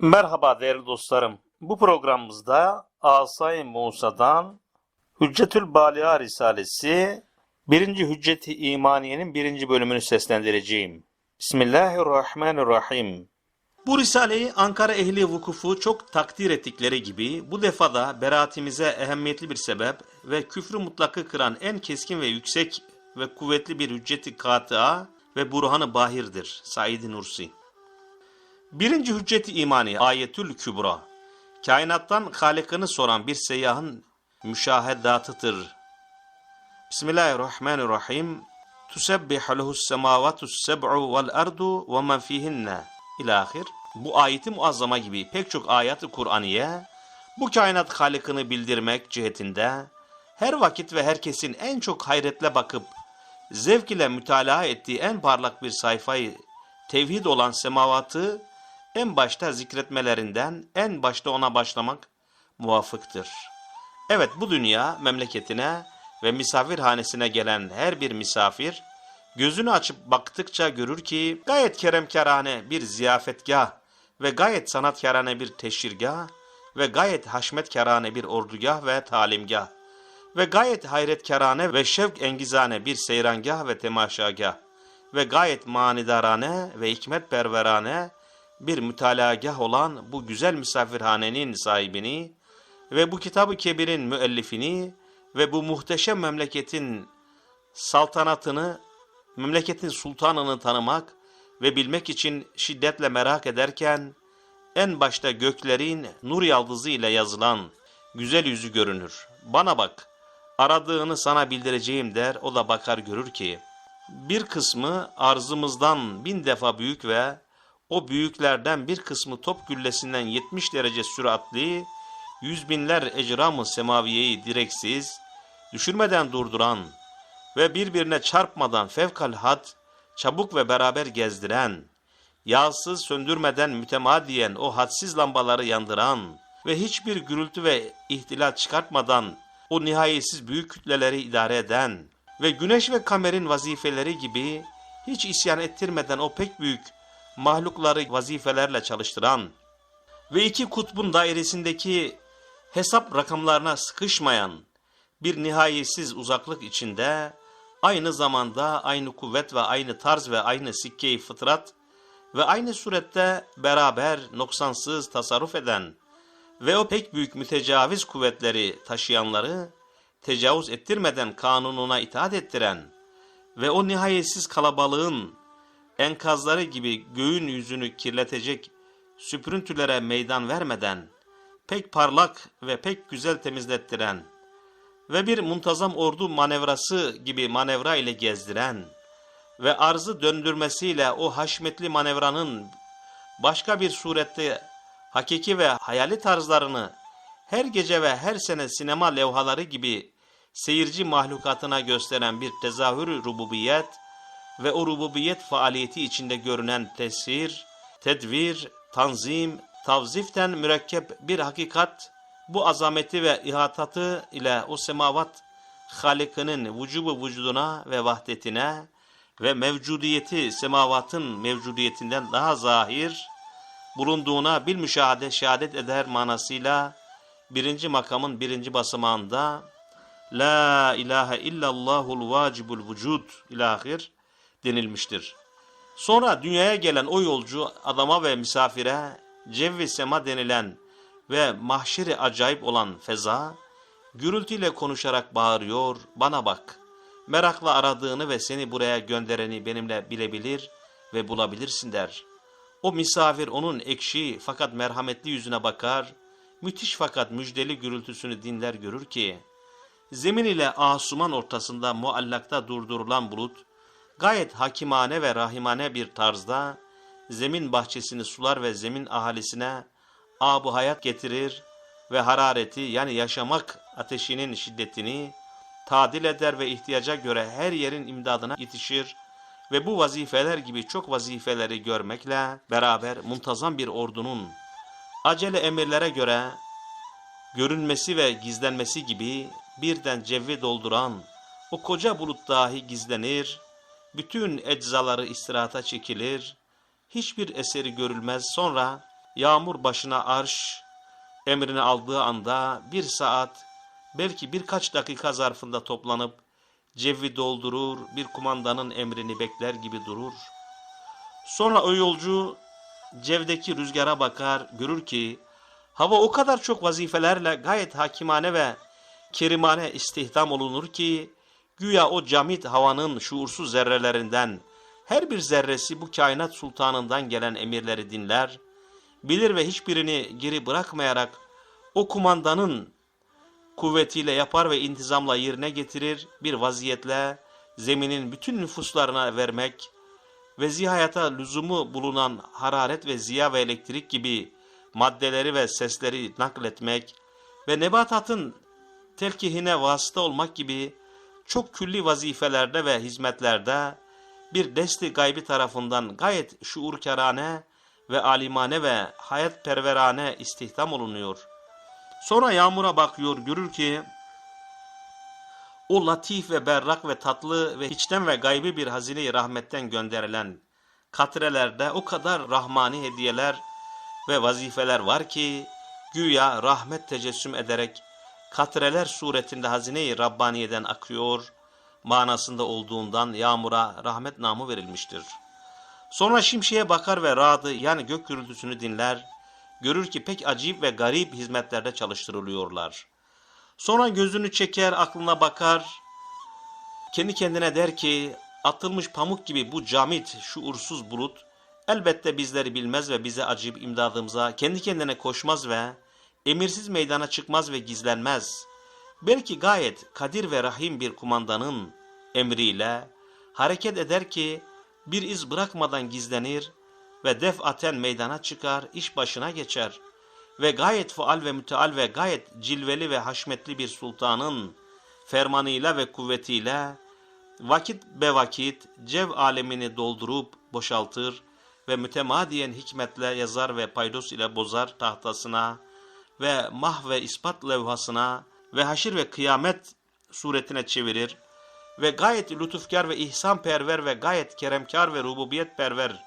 Merhaba değerli dostlarım. Bu programımızda Asay-ı Musa'dan Hüccetül Baliğa Risalesi 1. Hücceti İmaniye'nin 1. bölümünü seslendireceğim. Bismillahirrahmanirrahim. Bu risaleyi Ankara ehli vukufu çok takdir ettikleri gibi bu defada beraatimize ehemmiyetli bir sebep ve küfrü mutlakı kıran en keskin ve yüksek ve kuvvetli bir hücceti katıa ve burhanı bahirdir. Said Nursi. Birinci hücceti imani ayetül kübra. Kainattan halikini soran bir seyyahın müşahedatıdır. Bismillahirrahmanirrahim. Tusebbihu lehus semavatus seb'u vel ardu ve men fihinne. İlahir. Bu ayeti muazzama gibi pek çok ayet-i Kur'aniye bu kainat halikini bildirmek cihetinde her vakit ve herkesin en çok hayretle bakıp zevk ile mütalaa ettiği en parlak bir sayfayı tevhid olan semavatı en başta zikretmelerinden en başta ona başlamak muvafıktır. Evet bu dünya memleketine ve misafirhanesine gelen her bir misafir gözünü açıp baktıkça görür ki gayet keremkârane bir ziyafetgah ve gayet sanatkârane bir teşhirgah ve gayet haşmetkârane bir ordugah ve talimgah ve gayet hayretkârane ve şevk engizane bir seyrangah ve temaşagah ve gayet manidarane ve hikmetperverane bir mütalagah olan bu güzel misafirhanenin sahibini ve bu kitabı kebirin müellifini ve bu muhteşem memleketin saltanatını, memleketin sultanını tanımak ve bilmek için şiddetle merak ederken en başta göklerin nur yaldızı ile yazılan güzel yüzü görünür. Bana bak, aradığını sana bildireceğim der, o da bakar görür ki, bir kısmı arzımızdan bin defa büyük ve o büyüklerden bir kısmı top güllesinden 70 derece süratli, yüz binler ecram-ı semaviyeyi direksiz, düşürmeden durduran ve birbirine çarpmadan fevkalhad, çabuk ve beraber gezdiren, yağsız söndürmeden mütemadiyen o hadsiz lambaları yandıran ve hiçbir gürültü ve ihtilal çıkartmadan o nihayetsiz büyük kütleleri idare eden ve güneş ve kamerin vazifeleri gibi hiç isyan ettirmeden o pek büyük mahlukları vazifelerle çalıştıran ve iki kutbun dairesindeki hesap rakamlarına sıkışmayan bir nihayetsiz uzaklık içinde aynı zamanda aynı kuvvet ve aynı tarz ve aynı sikke-i fıtrat ve aynı surette beraber noksansız tasarruf eden ve o pek büyük mütecaviz kuvvetleri taşıyanları tecavüz ettirmeden kanununa itaat ettiren ve o nihayetsiz kalabalığın enkazları gibi göğün yüzünü kirletecek süprüntülere meydan vermeden pek parlak ve pek güzel temizlettiren ve bir muntazam ordu manevrası gibi manevra ile gezdiren ve arzı döndürmesiyle o haşmetli manevranın başka bir surette hakiki ve hayali tarzlarını her gece ve her sene sinema levhaları gibi seyirci mahlukatına gösteren bir tezahür rububiyet ve o rububiyet faaliyeti içinde görünen tesir, tedvir, tanzim, tavziften mürekkep bir hakikat, bu azameti ve ihatatı ile o semavat halikinin vücubu vücuduna ve vahdetine ve mevcudiyeti semavatın mevcudiyetinden daha zahir bulunduğuna bir müşahede şehadet eder manasıyla birinci makamın birinci basamağında La ilahe illallahul vacibul vücud ilahir denilmiştir. Sonra dünyaya gelen o yolcu adama ve misafire cevvi sema denilen ve mahşeri acayip olan feza, gürültüyle konuşarak bağırıyor, bana bak, merakla aradığını ve seni buraya göndereni benimle bilebilir ve bulabilirsin der. O misafir onun ekşi fakat merhametli yüzüne bakar, müthiş fakat müjdeli gürültüsünü dinler görür ki, zemin ile asuman ortasında muallakta durdurulan bulut, gayet hakimane ve rahimane bir tarzda zemin bahçesini sular ve zemin ahalisine abu hayat getirir ve harareti yani yaşamak ateşinin şiddetini tadil eder ve ihtiyaca göre her yerin imdadına yetişir ve bu vazifeler gibi çok vazifeleri görmekle beraber muntazam bir ordunun acele emirlere göre görünmesi ve gizlenmesi gibi birden cevvi dolduran o koca bulut dahi gizlenir, bütün eczaları istirahata çekilir, hiçbir eseri görülmez sonra yağmur başına arş emrini aldığı anda bir saat belki birkaç dakika zarfında toplanıp cevi doldurur, bir kumandanın emrini bekler gibi durur. Sonra o yolcu cevdeki rüzgara bakar, görür ki hava o kadar çok vazifelerle gayet hakimane ve kerimane istihdam olunur ki güya o camit havanın şuursuz zerrelerinden her bir zerresi bu kainat sultanından gelen emirleri dinler, bilir ve hiçbirini geri bırakmayarak o kumandanın kuvvetiyle yapar ve intizamla yerine getirir bir vaziyetle zeminin bütün nüfuslarına vermek ve zihayata lüzumu bulunan hararet ve ziya ve elektrik gibi maddeleri ve sesleri nakletmek ve nebatatın telkihine vasıta olmak gibi çok külli vazifelerde ve hizmetlerde bir desti gaybi tarafından gayet şuurkarane ve alimane ve hayatperverane istihdam olunuyor. Sonra yağmura bakıyor, görür ki o latif ve berrak ve tatlı ve içten ve gaybi bir hazine-i rahmetten gönderilen katrelerde o kadar rahmani hediyeler ve vazifeler var ki güya rahmet tecessüm ederek katreler suretinde hazine-i Rabbaniye'den akıyor manasında olduğundan yağmura rahmet namı verilmiştir. Sonra şimşeye bakar ve radı yani gök gürültüsünü dinler, görür ki pek acayip ve garip hizmetlerde çalıştırılıyorlar. Sonra gözünü çeker, aklına bakar, kendi kendine der ki atılmış pamuk gibi bu camit, şuursuz bulut elbette bizleri bilmez ve bize acıyıp imdadımıza kendi kendine koşmaz ve emirsiz meydana çıkmaz ve gizlenmez. Belki gayet kadir ve rahim bir kumandanın emriyle hareket eder ki bir iz bırakmadan gizlenir ve defaten meydana çıkar, iş başına geçer. Ve gayet faal ve müteal ve gayet cilveli ve haşmetli bir sultanın fermanıyla ve kuvvetiyle vakit be vakit cev alemini doldurup boşaltır ve mütemadiyen hikmetle yazar ve paydos ile bozar tahtasına ve mah ve ispat levhasına ve haşir ve kıyamet suretine çevirir ve gayet lütufkar ve ihsanperver ve gayet keremkar ve rububiyetperver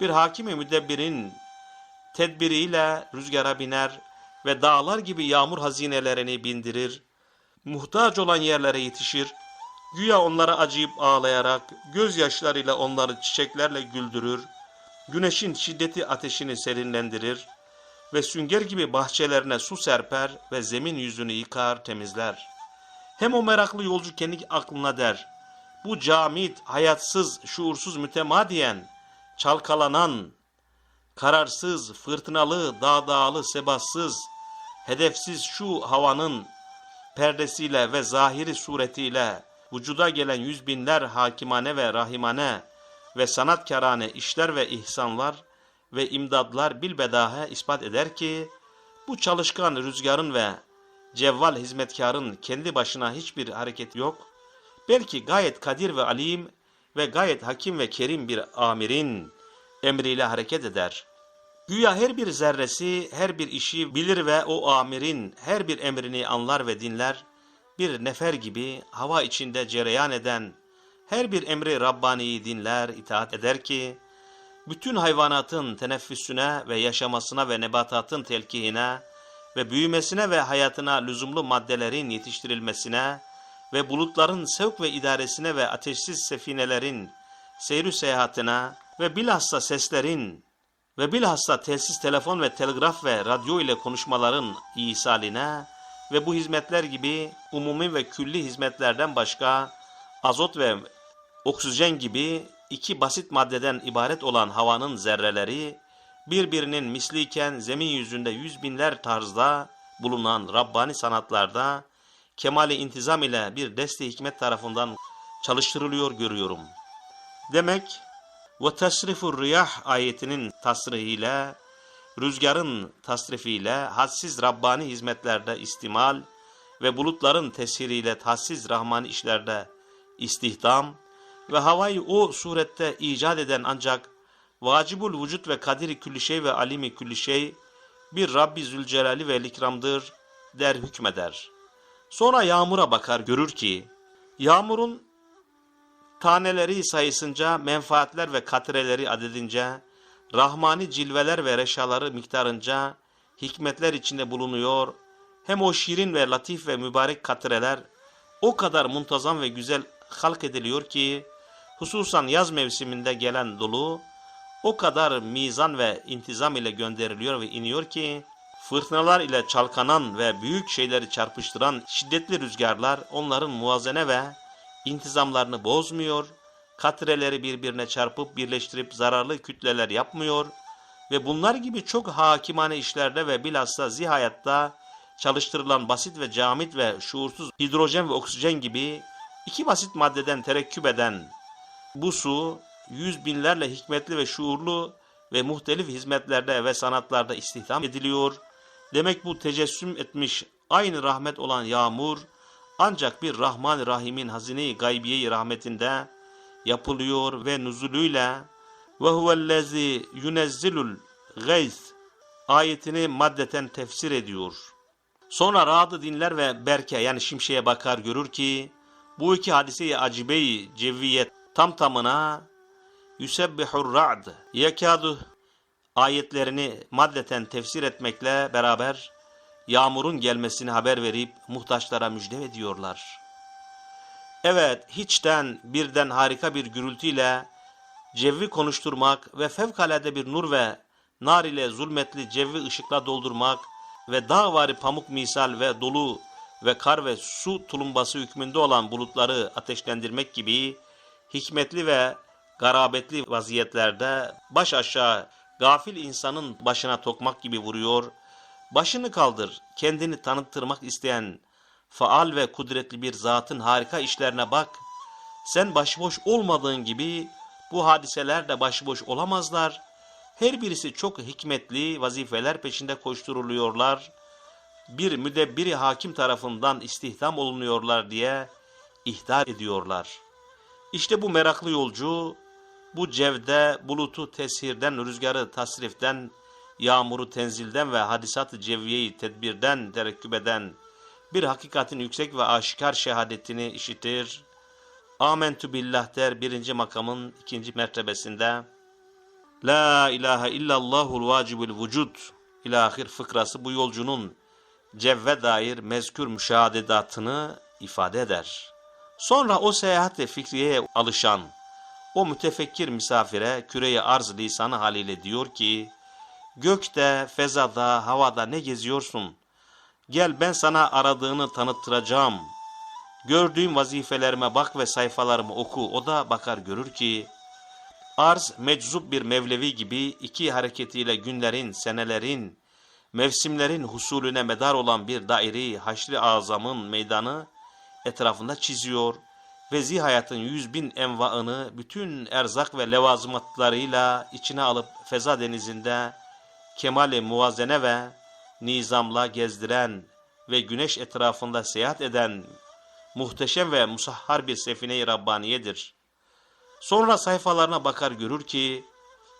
bir hakimi müdebbirin tedbiriyle rüzgara biner ve dağlar gibi yağmur hazinelerini bindirir, muhtaç olan yerlere yetişir, güya onlara acıyıp ağlayarak, gözyaşlarıyla onları çiçeklerle güldürür, güneşin şiddeti ateşini serinlendirir ve sünger gibi bahçelerine su serper ve zemin yüzünü yıkar, temizler. Hem o meraklı yolcu kendi aklına der, bu camit, hayatsız, şuursuz mütemadiyen, çalkalanan, kararsız, fırtınalı, dağ dağlı, sebatsız, hedefsiz şu havanın perdesiyle ve zahiri suretiyle vücuda gelen yüz binler hakimane ve rahimane ve sanatkarane işler ve ihsanlar ve imdadlar bilbedahe ispat eder ki bu çalışkan rüzgarın ve cevval hizmetkarın kendi başına hiçbir hareket yok. Belki gayet kadir ve alim ve gayet hakim ve kerim bir amirin emriyle hareket eder. Güya her bir zerresi, her bir işi bilir ve o amirin her bir emrini anlar ve dinler. Bir nefer gibi hava içinde cereyan eden her bir emri Rabbani'yi dinler, itaat eder ki, bütün hayvanatın teneffüsüne ve yaşamasına ve nebatatın telkihine ve büyümesine ve hayatına lüzumlu maddelerin yetiştirilmesine ve bulutların sevk ve idaresine ve ateşsiz sefinelerin seyri seyahatine ve bilhassa seslerin ve bilhassa telsiz telefon ve telgraf ve radyo ile konuşmaların isaline ve bu hizmetler gibi umumi ve külli hizmetlerden başka azot ve oksijen gibi iki basit maddeden ibaret olan havanın zerreleri birbirinin misliyken zemin yüzünde yüz binler tarzda bulunan Rabbani sanatlarda kemali intizam ile bir deste hikmet tarafından çalıştırılıyor görüyorum. Demek ve tasrifur riyah ayetinin tasrihiyle, rüzgarın tasrifiyle hadsiz Rabbani hizmetlerde istimal ve bulutların tesiriyle tahsiz Rahmani işlerde istihdam ve havayı o surette icat eden ancak vacibul vücut ve kadiri külli şey ve alimi külli şey bir Rabbi Zülcelali ve ikramdır der hükmeder. Sonra yağmura bakar görür ki yağmurun taneleri sayısınca menfaatler ve katreleri adedince rahmani cilveler ve reşaları miktarınca hikmetler içinde bulunuyor. Hem o şirin ve latif ve mübarek katreler o kadar muntazam ve güzel halk ediliyor ki hususan yaz mevsiminde gelen dolu o kadar mizan ve intizam ile gönderiliyor ve iniyor ki fırtınalar ile çalkanan ve büyük şeyleri çarpıştıran şiddetli rüzgarlar onların muvazene ve intizamlarını bozmuyor, katreleri birbirine çarpıp birleştirip zararlı kütleler yapmıyor ve bunlar gibi çok hakimane işlerde ve bilhassa zihayatta çalıştırılan basit ve camit ve şuursuz hidrojen ve oksijen gibi iki basit maddeden terekküp eden bu su yüz binlerle hikmetli ve şuurlu ve muhtelif hizmetlerde ve sanatlarda istihdam ediliyor. Demek bu tecessüm etmiş aynı rahmet olan yağmur ancak bir Rahman Rahim'in hazine-i gaybiye rahmetinde yapılıyor ve nuzulüyle ve huvellezi yunezzilul gayz ayetini maddeten tefsir ediyor. Sonra Ra'dı dinler ve Berke yani şimşeye bakar görür ki bu iki hadiseyi acibeyi cevviyet tam tamına Yusebbihur ra'd yekadu ayetlerini maddeten tefsir etmekle beraber yağmurun gelmesini haber verip muhtaçlara müjde ediyorlar. Evet, hiçten birden harika bir gürültüyle cevvi konuşturmak ve fevkalade bir nur ve nar ile zulmetli cevvi ışıkla doldurmak ve dağvari pamuk misal ve dolu ve kar ve su tulumbası hükmünde olan bulutları ateşlendirmek gibi hikmetli ve garabetli vaziyetlerde baş aşağı gafil insanın başına tokmak gibi vuruyor, başını kaldır, kendini tanıttırmak isteyen faal ve kudretli bir zatın harika işlerine bak, sen başıboş olmadığın gibi bu hadiseler de başıboş olamazlar, her birisi çok hikmetli vazifeler peşinde koşturuluyorlar, bir müdebbiri hakim tarafından istihdam olunuyorlar diye ihtar ediyorlar. İşte bu meraklı yolcu, bu cevde bulutu teshirden, rüzgarı tasriften, yağmuru tenzilden ve hadisat-ı cevviyeyi tedbirden terekküp eden bir hakikatin yüksek ve aşikar şehadetini işitir. Amentü billah der birinci makamın ikinci mertebesinde. La ilahe illallahul vacibül vücud ilahir fıkrası bu yolcunun cevve dair mezkür müşahedatını ifade eder. Sonra o seyahat-i fikriyeye alışan, o mütefekkir misafire küreyi arz lisanı haliyle diyor ki, Gökte, fezada, havada ne geziyorsun? Gel ben sana aradığını tanıttıracağım. Gördüğüm vazifelerime bak ve sayfalarımı oku. O da bakar görür ki, arz meczup bir mevlevi gibi iki hareketiyle günlerin, senelerin, mevsimlerin husulüne medar olan bir dairi haşri azamın meydanı etrafında çiziyor ve zihayatın yüz bin envaını bütün erzak ve levazımatlarıyla içine alıp feza denizinde kemale muvazene ve nizamla gezdiren ve güneş etrafında seyahat eden muhteşem ve musahhar bir sefine-i Rabbaniyedir. Sonra sayfalarına bakar görür ki,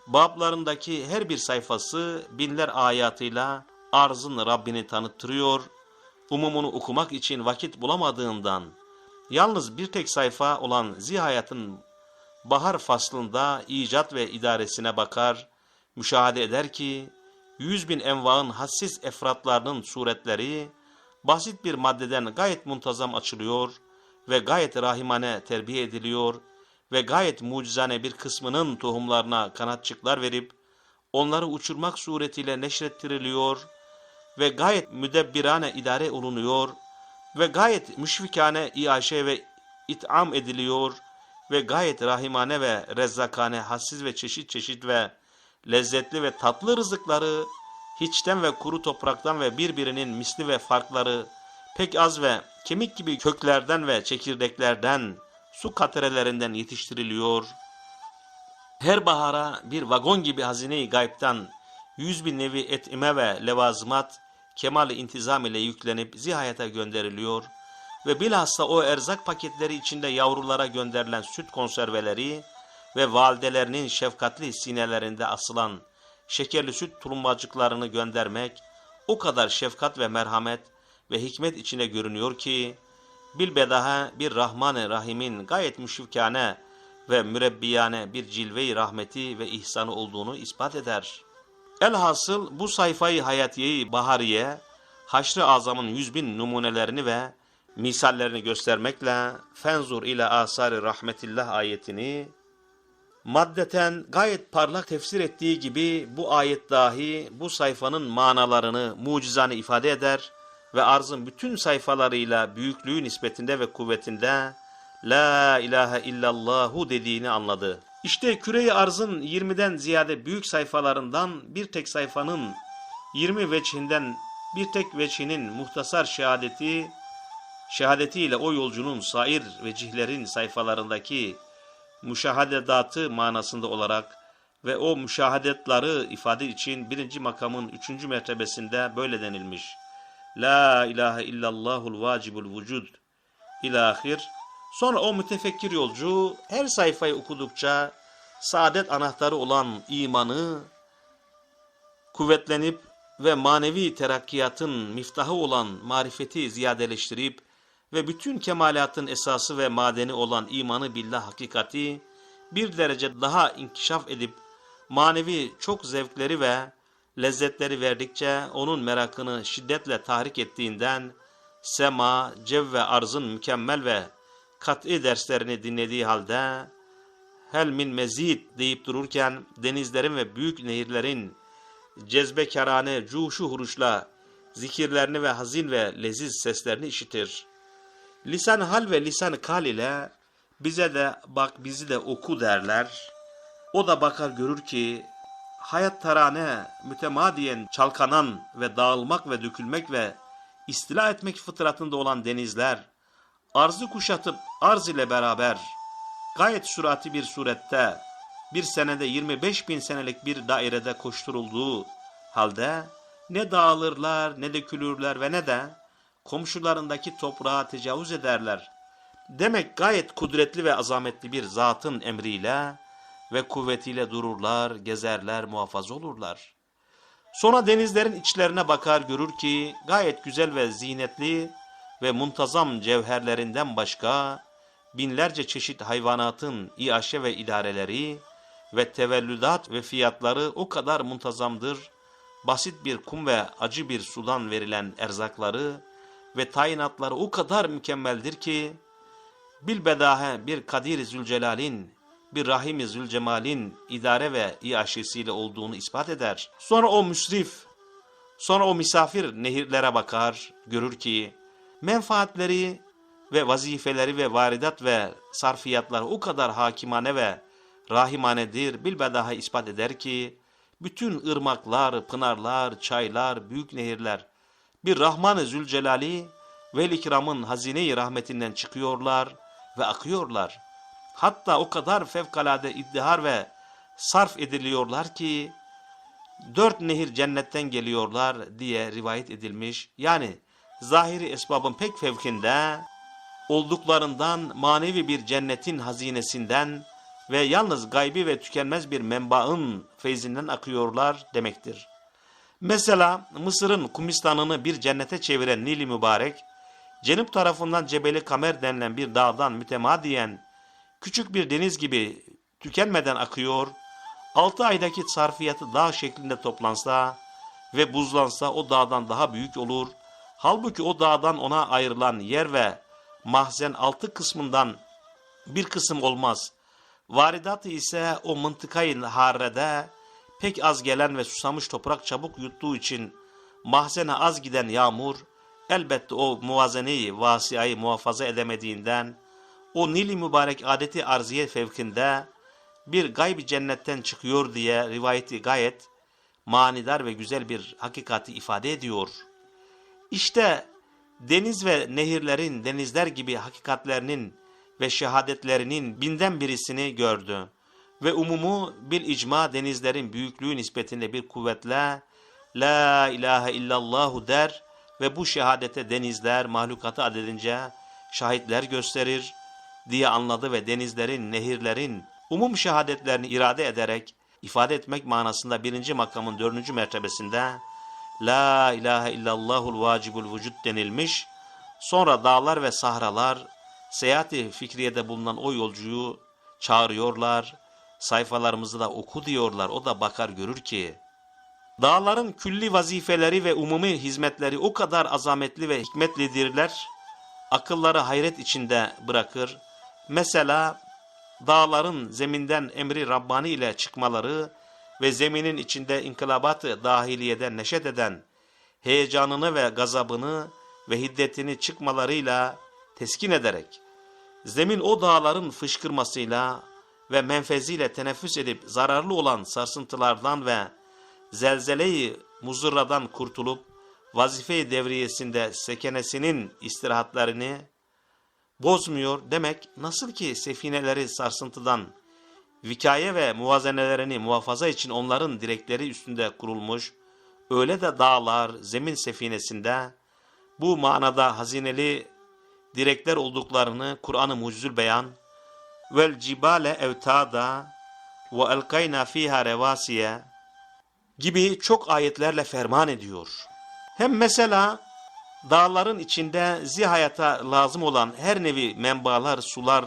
bablarındaki her bir sayfası binler ayatıyla arzın Rabbini tanıttırıyor, umumunu okumak için vakit bulamadığından, yalnız bir tek sayfa olan zihayatın bahar faslında icat ve idaresine bakar, müşahede eder ki, yüz bin envaın hassiz efratlarının suretleri, basit bir maddeden gayet muntazam açılıyor ve gayet rahimane terbiye ediliyor ve gayet mucizane bir kısmının tohumlarına kanatçıklar verip, onları uçurmak suretiyle neşrettiriliyor ve gayet müdebbirane idare olunuyor ve gayet müşfikane iaşe ve it'am ediliyor ve gayet rahimane ve rezzakane hassiz ve çeşit çeşit ve lezzetli ve tatlı rızıkları hiçten ve kuru topraktan ve birbirinin misli ve farkları pek az ve kemik gibi köklerden ve çekirdeklerden su katrelerinden yetiştiriliyor. Her bahara bir vagon gibi hazine-i gaybtan yüz bin nevi etime ve levazımat kemal intizam ile yüklenip zihayete gönderiliyor ve bilhassa o erzak paketleri içinde yavrulara gönderilen süt konserveleri ve validelerinin şefkatli sinelerinde asılan şekerli süt tulumbacıklarını göndermek o kadar şefkat ve merhamet ve hikmet içine görünüyor ki bilbedaha bir Rahman-ı Rahim'in gayet müşfikane ve mürebbiyane bir cilve-i rahmeti ve ihsanı olduğunu ispat eder. Elhasıl bu sayfayı hayatiyeyi bahariye, haşr-ı azamın yüz bin numunelerini ve misallerini göstermekle fenzur ile asari rahmetillah ayetini maddeten gayet parlak tefsir ettiği gibi bu ayet dahi bu sayfanın manalarını, mucizanı ifade eder ve arzın bütün sayfalarıyla büyüklüğü nispetinde ve kuvvetinde La ilahe illallahu dediğini anladı. İşte küre arzın 20'den ziyade büyük sayfalarından bir tek sayfanın 20 veçhinden bir tek veçhinin muhtasar şehadeti, şehadetiyle o yolcunun sair vecihlerin sayfalarındaki müşahadedatı manasında olarak ve o müşahadetları ifade için birinci makamın üçüncü mertebesinde böyle denilmiş. La ilahe illallahul vacibul vücud ilahir. Sonra o mütefekkir yolcu her sayfayı okudukça saadet anahtarı olan imanı kuvvetlenip ve manevi terakkiyatın miftahı olan marifeti ziyadeleştirip ve bütün kemalatın esası ve madeni olan imanı billah hakikati bir derece daha inkişaf edip manevi çok zevkleri ve lezzetleri verdikçe onun merakını şiddetle tahrik ettiğinden sema, cev ve arzın mükemmel ve kat'i derslerini dinlediği halde hel min mezid deyip dururken denizlerin ve büyük nehirlerin cezbekarane cuşu huruşla zikirlerini ve hazin ve leziz seslerini işitir. Lisan hal ve lisan kal ile bize de bak bizi de oku derler. O da bakar görür ki hayat tarane mütemadiyen çalkanan ve dağılmak ve dökülmek ve istila etmek fıtratında olan denizler, arzı kuşatıp arz ile beraber gayet sürati bir surette bir senede 25 bin senelik bir dairede koşturulduğu halde ne dağılırlar ne dökülürler ve ne de komşularındaki toprağa tecavüz ederler. Demek gayet kudretli ve azametli bir zatın emriyle ve kuvvetiyle dururlar, gezerler, muhafaza olurlar. Sonra denizlerin içlerine bakar görür ki gayet güzel ve zinetli ve muntazam cevherlerinden başka binlerce çeşit hayvanatın iaşe ve idareleri ve tevellüdat ve fiyatları o kadar muntazamdır, basit bir kum ve acı bir sudan verilen erzakları ve tayinatları o kadar mükemmeldir ki, bilbedahe bir Kadir Zülcelal'in, bir Rahim Zülcemal'in idare ve iaşesiyle olduğunu ispat eder. Sonra o müsrif, sonra o misafir nehirlere bakar, görür ki, menfaatleri ve vazifeleri ve varidat ve sarfiyatlar o kadar hakimane ve rahimanedir, bilbedaha ispat eder ki, bütün ırmaklar, pınarlar, çaylar, büyük nehirler, bir Rahman-ı Zülcelali ve ikramın hazine-i rahmetinden çıkıyorlar ve akıyorlar. Hatta o kadar fevkalade iddihar ve sarf ediliyorlar ki dört nehir cennetten geliyorlar diye rivayet edilmiş. Yani zahiri esbabın pek fevkinde olduklarından manevi bir cennetin hazinesinden ve yalnız gaybi ve tükenmez bir menbaın feyzinden akıyorlar demektir. Mesela Mısır'ın Kumistan'ını bir cennete çeviren Nil-i Mübarek, cenip tarafından Cebeli Kamer denilen bir dağdan mütemadiyen küçük bir deniz gibi tükenmeden akıyor, altı aydaki sarfiyatı dağ şeklinde toplansa ve buzlansa o dağdan daha büyük olur. Halbuki o dağdan ona ayrılan yer ve mahzen altı kısmından bir kısım olmaz. Varidatı ise o mıntıkayı harrede pek az gelen ve susamış toprak çabuk yuttuğu için mahzene az giden yağmur elbette o muvazeneyi vasiayı muhafaza edemediğinden o Nil-i Mübarek adeti arziye fevkinde bir gayb cennetten çıkıyor diye rivayeti gayet manidar ve güzel bir hakikati ifade ediyor. İşte deniz ve nehirlerin denizler gibi hakikatlerinin ve şehadetlerinin binden birisini gördü. Ve umumu bil icma denizlerin büyüklüğü nispetinde bir kuvvetle La ilahe illallahu der ve bu şehadete denizler mahlukatı adedince şahitler gösterir diye anladı ve denizlerin, nehirlerin umum şehadetlerini irade ederek ifade etmek manasında birinci makamın dördüncü mertebesinde La ilahe illallahul vacibul vücud denilmiş. Sonra dağlar ve sahralar seyahati fikriyede bulunan o yolcuyu çağırıyorlar, sayfalarımızı da oku diyorlar. O da bakar görür ki, dağların külli vazifeleri ve umumi hizmetleri o kadar azametli ve hikmetlidirler, akılları hayret içinde bırakır. Mesela dağların zeminden emri Rabbani ile çıkmaları ve zeminin içinde inkılabat-ı dahiliyeden neşet eden heyecanını ve gazabını ve hiddetini çıkmalarıyla teskin ederek, zemin o dağların fışkırmasıyla ve menfeziyle teneffüs edip zararlı olan sarsıntılardan ve zelzeleyi muzırradan kurtulup vazife-i devriyesinde sekenesinin istirahatlerini bozmuyor demek nasıl ki sefineleri sarsıntıdan vikaye ve muvazenelerini muhafaza için onların direkleri üstünde kurulmuş, öyle de dağlar zemin sefinesinde bu manada hazineli direkler olduklarını Kur'an-ı Mucizül Beyan vel cibale evtada ve elkayna fiha revasiye gibi çok ayetlerle ferman ediyor. Hem mesela dağların içinde zihayata lazım olan her nevi menbalar, sular,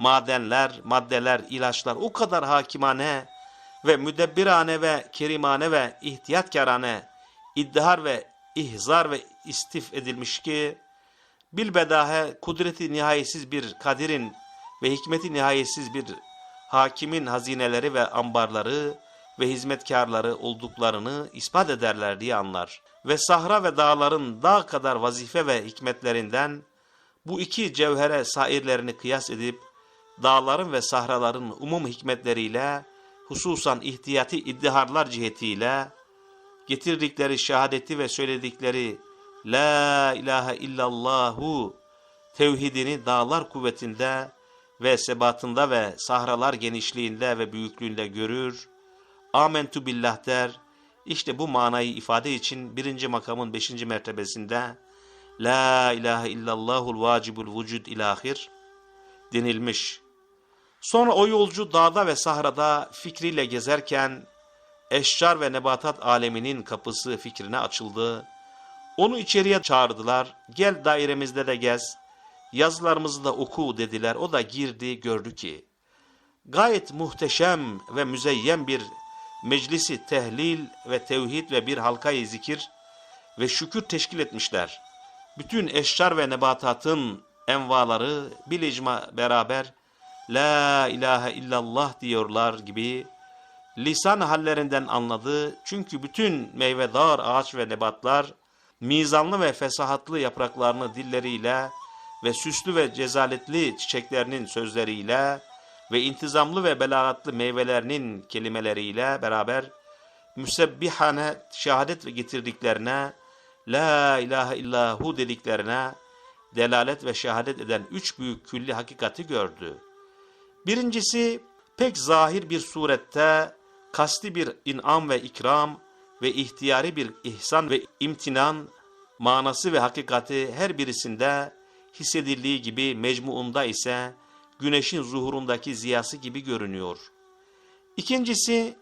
madenler, maddeler, ilaçlar o kadar hakimane ve müdebbirane ve kerimane ve ihtiyatkarane iddihar ve ihzar ve istif edilmiş ki bilbedahe kudreti nihayetsiz bir kadirin ve hikmeti nihayetsiz bir hakimin hazineleri ve ambarları ve hizmetkarları olduklarını ispat ederler diye anlar. Ve sahra ve dağların dağ kadar vazife ve hikmetlerinden bu iki cevhere sairlerini kıyas edip dağların ve sahraların umum hikmetleriyle hususan ihtiyati iddiharlar cihetiyle getirdikleri şehadeti ve söyledikleri La ilahe illallahu tevhidini dağlar kuvvetinde ve sebatında ve sahralar genişliğinde ve büyüklüğünde görür. Amentu billah der. İşte bu manayı ifade için birinci makamın beşinci mertebesinde La ilahe illallahul vacibul vücud ilahir denilmiş. Sonra o yolcu dağda ve sahrada fikriyle gezerken eşcar ve nebatat aleminin kapısı fikrine açıldı. Onu içeriye çağırdılar. Gel dairemizde de gez. Yazılarımızı da oku dediler. O da girdi gördü ki gayet muhteşem ve müzeyyen bir meclisi tehlil ve tevhid ve bir halkayı zikir ve şükür teşkil etmişler. Bütün eşcar ve nebatatın envaları bil icma beraber La ilahe illallah diyorlar gibi lisan hallerinden anladı. Çünkü bütün meyvedar ağaç ve nebatlar mizanlı ve fesahatlı yapraklarını dilleriyle ve süslü ve cezaletli çiçeklerinin sözleriyle ve intizamlı ve belagatlı meyvelerinin kelimeleriyle beraber müsebbihane şehadet getirdiklerine La ilahe illahu dediklerine delalet ve şehadet eden üç büyük külli hakikati gördü. Birincisi pek zahir bir surette kasti bir inam ve ikram ve ihtiyari bir ihsan ve imtinan manası ve hakikati her birisinde hissedildiği gibi mecmuunda ise güneşin zuhurundaki ziyası gibi görünüyor. İkincisi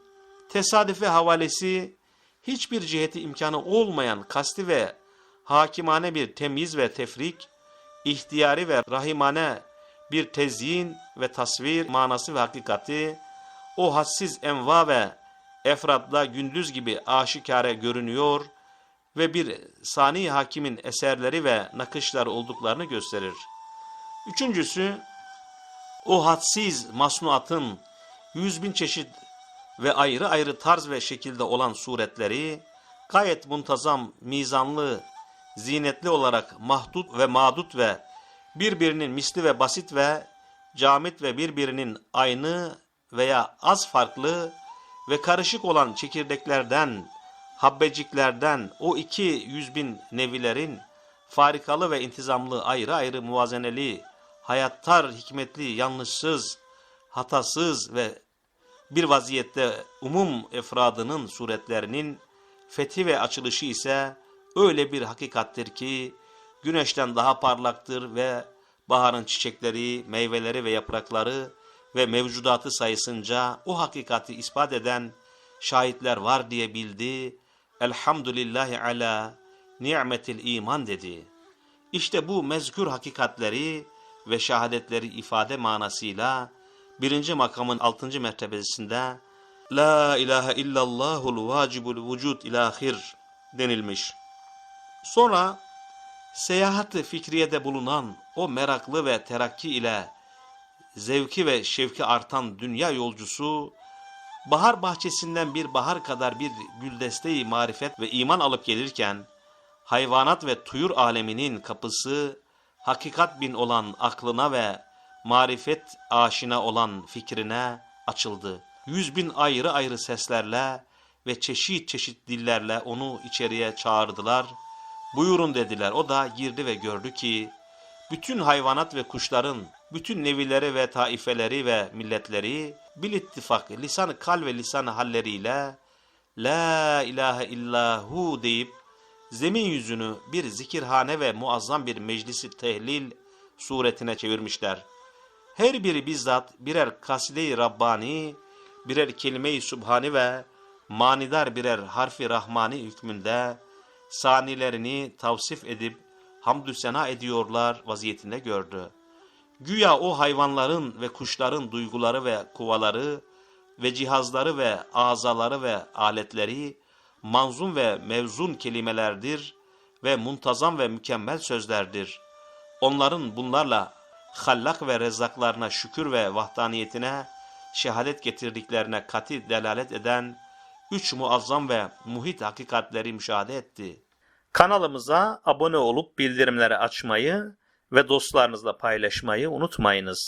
tesadüfe havalesi hiçbir ciheti imkanı olmayan kasti ve hakimane bir temyiz ve tefrik, ihtiyari ve rahimane bir tezyin ve tasvir manası ve hakikati, o hassiz enva ve efradla gündüz gibi aşikare görünüyor ve bir sani hakimin eserleri ve nakışları olduklarını gösterir. Üçüncüsü, o hadsiz masnuatın yüz bin çeşit ve ayrı ayrı tarz ve şekilde olan suretleri, gayet muntazam, mizanlı, zinetli olarak mahdut ve madut ve birbirinin misli ve basit ve camit ve birbirinin aynı veya az farklı ve karışık olan çekirdeklerden, habbeciklerden o iki yüz bin nevilerin farikalı ve intizamlı ayrı ayrı muvazeneli, hayattar, hikmetli, yanlışsız, hatasız ve bir vaziyette umum efradının suretlerinin fethi ve açılışı ise öyle bir hakikattir ki güneşten daha parlaktır ve baharın çiçekleri, meyveleri ve yaprakları ve mevcudatı sayısınca o hakikati ispat eden şahitler var diye bildi. Elhamdülillahi ala ni'metil iman dedi. İşte bu mezkür hakikatleri ve şehadetleri ifade manasıyla birinci makamın altıncı mertebesinde La ilahe illallahul vacibul vücud ilahir denilmiş. Sonra seyahat-ı fikriyede bulunan o meraklı ve terakki ile zevki ve şevki artan dünya yolcusu, bahar bahçesinden bir bahar kadar bir güldesteyi marifet ve iman alıp gelirken, hayvanat ve tuyur aleminin kapısı, hakikat bin olan aklına ve marifet aşina olan fikrine açıldı. Yüz bin ayrı ayrı seslerle ve çeşit çeşit dillerle onu içeriye çağırdılar. Buyurun dediler. O da girdi ve gördü ki, bütün hayvanat ve kuşların, bütün nevileri ve taifeleri ve milletleri bil ittifak lisan-ı kal ve lisan-ı halleriyle La ilahe illahu deyip zemin yüzünü bir zikirhane ve muazzam bir meclisi tehlil suretine çevirmişler. Her biri bizzat birer kaside-i Rabbani, birer kelime-i Sübhani ve manidar birer harfi Rahmani hükmünde sanilerini tavsif edip hamdü sena ediyorlar vaziyetinde gördü. Güya o hayvanların ve kuşların duyguları ve kuvaları ve cihazları ve azaları ve aletleri manzum ve mevzun kelimelerdir ve muntazam ve mükemmel sözlerdir. Onların bunlarla hallak ve rezzaklarına şükür ve vahdaniyetine şehadet getirdiklerine kati delalet eden üç muazzam ve muhit hakikatleri müşahede etti. Kanalımıza abone olup bildirimleri açmayı ve dostlarınızla paylaşmayı unutmayınız.